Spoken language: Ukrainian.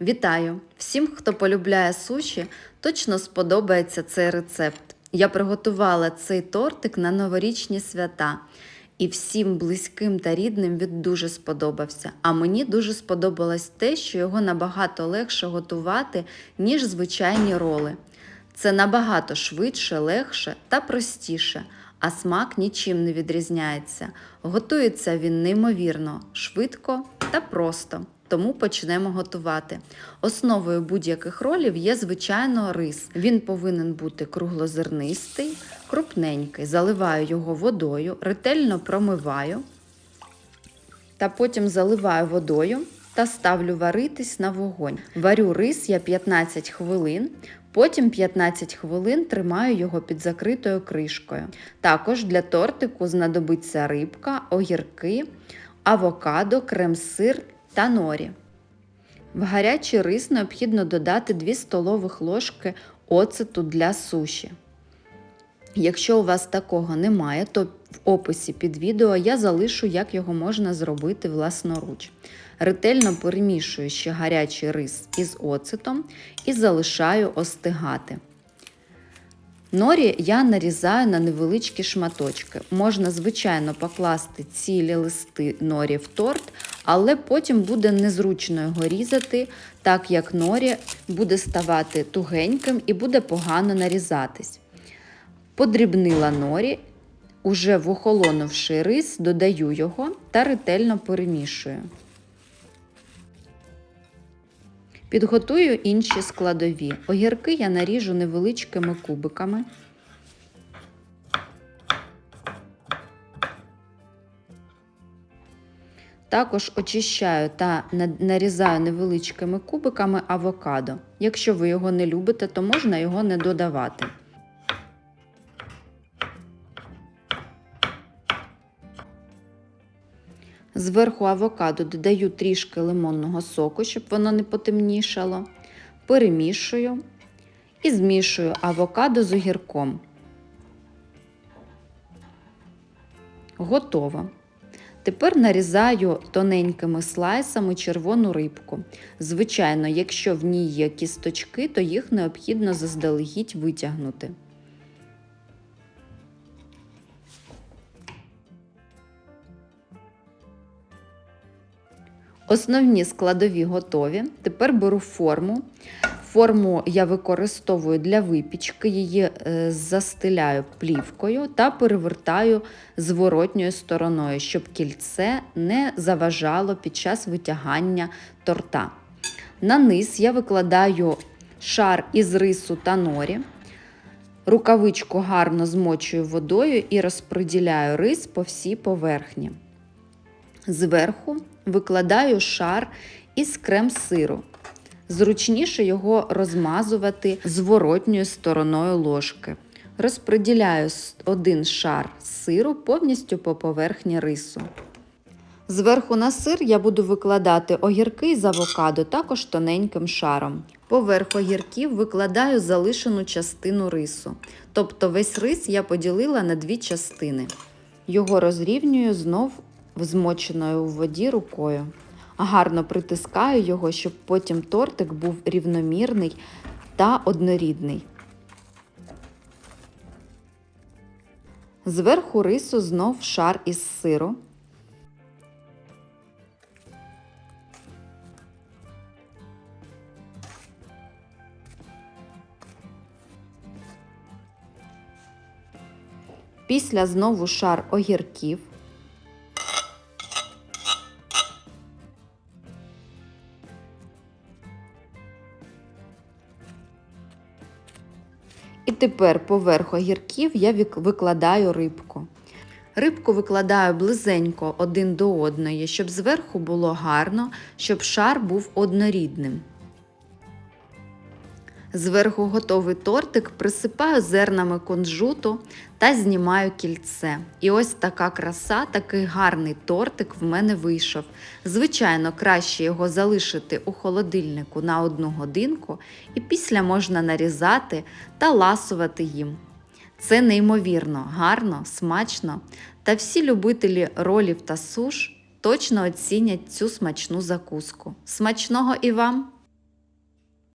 Вітаю! Всім, хто полюбляє суші, точно сподобається цей рецепт. Я приготувала цей тортик на новорічні свята. І всім близьким та рідним він дуже сподобався. А мені дуже сподобалось те, що його набагато легше готувати, ніж звичайні роли. Це набагато швидше, легше та простіше, а смак нічим не відрізняється. Готується він неймовірно, швидко та просто. Тому почнемо готувати. Основою будь-яких ролів є, звичайно, рис. Він повинен бути круглозернистий, крупненький. Заливаю його водою, ретельно промиваю та потім заливаю водою та ставлю варитись на вогонь. Варю рис я 15 хвилин. Потім 15 хвилин тримаю його під закритою кришкою. Також для тортику знадобиться рибка, огірки, авокадо, крем-сир та норі. В гарячий рис необхідно додати 2 столових ложки оцету для суші. Якщо у вас такого немає, то в описі під відео я залишу, як його можна зробити власноруч. Ретельно перемішую ще гарячий рис із оцетом і залишаю остигати. Норі я нарізаю на невеличкі шматочки. Можна, звичайно, покласти цілі листи норі в торт, але потім буде незручно його різати, так як норі буде ставати тугеньким і буде погано нарізатись. Подрібнила норі, уже в рис, додаю його та ретельно перемішую. Підготую інші складові. Огірки я наріжу невеличкими кубиками. Також очищаю та нарізаю невеличкими кубиками авокадо. Якщо ви його не любите, то можна його не додавати. Зверху авокадо додаю трішки лимонного соку, щоб воно не потемнішало. Перемішую і змішую авокадо з огірком. Готово. Тепер нарізаю тоненькими слайсами червону рибку. Звичайно, якщо в ній є кісточки, то їх необхідно заздалегідь витягнути. Основні складові готові. Тепер беру форму. Форму я використовую для випічки, її е, застеляю плівкою та перевертаю зворотньою стороною, щоб кільце не заважало під час витягання торта. На низ я викладаю шар із рису та норі. Рукавичку гарно змочую водою і розподіляю рис по всій поверхні. Зверху викладаю шар із крем-сиру. Зручніше його розмазувати зворотньою стороною ложки. Розподіляю один шар сиру повністю по поверхні рису. Зверху на сир я буду викладати огірки з авокадо, також тоненьким шаром. Поверх огірків викладаю залишену частину рису. Тобто весь рис я поділила на дві частини. Його розрівнюю знов змоченою у воді рукою. Гарно притискаю його, щоб потім тортик був рівномірний та однорідний. Зверху рису знов шар із сиру. Після знову шар огірків. І тепер поверх огірків я викладаю рибку. Рибку викладаю близенько один до одної, щоб зверху було гарно, щоб шар був однорідним. Зверху готовий тортик присипаю зернами кунжуту та знімаю кільце. І ось така краса, такий гарний тортик в мене вийшов. Звичайно, краще його залишити у холодильнику на одну годинку, і після можна нарізати та ласувати їм. Це неймовірно, гарно, смачно, та всі любителі ролів та суш точно оцінять цю смачну закуску. Смачного і вам!